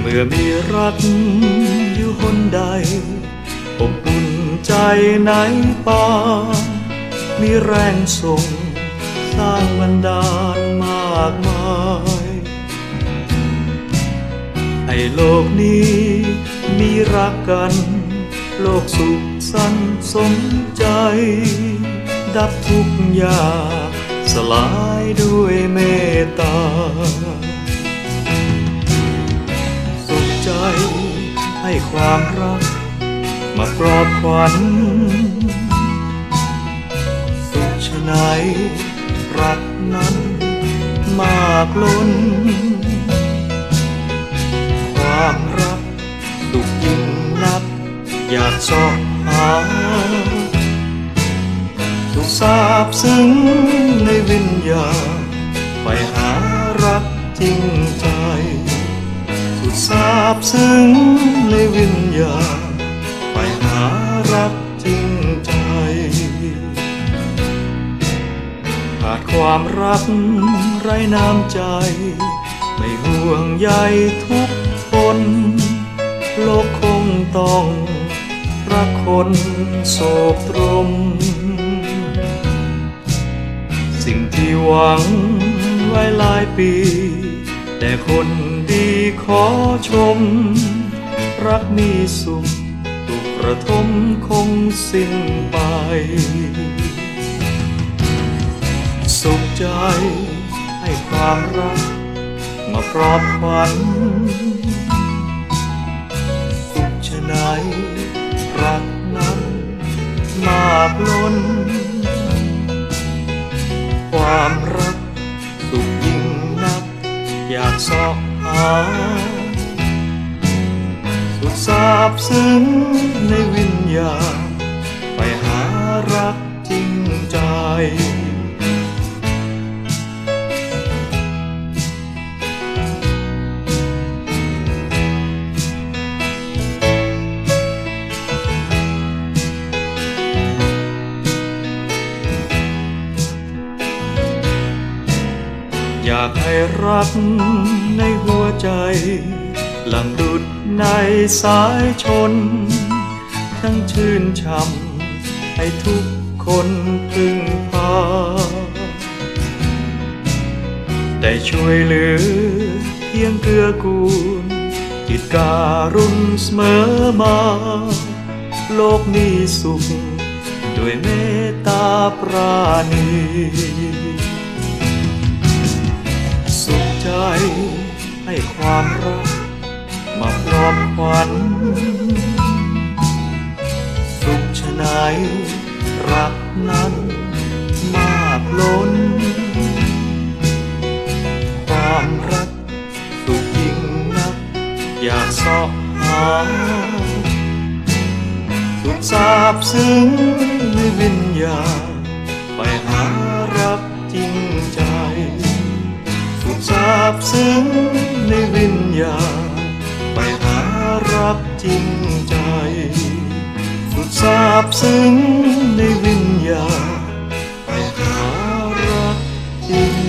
เมื่อมีรักอยู่หนใด อบอุ่นใจในป่า มีแรงส่งสร้างบันดาลมากมายให้โลกนี้มีรักกัน โลกสุขสันต์สมใจ ดับทุกข์ยากสลายด้วยเมตตา สุขใจให้ความรัก มาปลอบขวัญ สุขชะไหนรักนั้นมากล้น อยากสอบหาสุขทราบซึ้งในวิญญาณไปหารักจริงใจ สุดทราบซึ้งในวิญญาณไปหารักจริงใจขาดความรักไร้น้ำใจ ไม่ห่วงใยทุกคน โลกคงต้อง รักคนโศกตรม สิ่งที่หวังไว้หลายปี แต่คนดีขอชม รักมีสุขตุกระทมคงสิ้นไป สุขใจให้ความรักมาปลอบขวัญสุขชะไหนรักนั้น มากล้นความรักสุขยิ่งนัก อยากสอบหา สุขสาบซึ้งในวิญญาณไปหารักจริงใจ อยากให้รักในหัวใจ หลังดุดในสายชน ทั้งชื่นช่ำให้ทุกคนพึงพา ได้ช่วยเหลือเพียงเกื้อกูลจิตการุณเสมอมา โลกมีสุข ด้วยเมตตาปราณี ความรักมาปลอบขวัญสุขชะไหนรักนั้นมากล้น ความรักสุขยิ่งนัก อยากสอบหา สุขทราบซึ้งในวิญญาณ วิญญาไปหารักจริงใจสุดซาบซึ้งในวิญญา ไปหารักจริง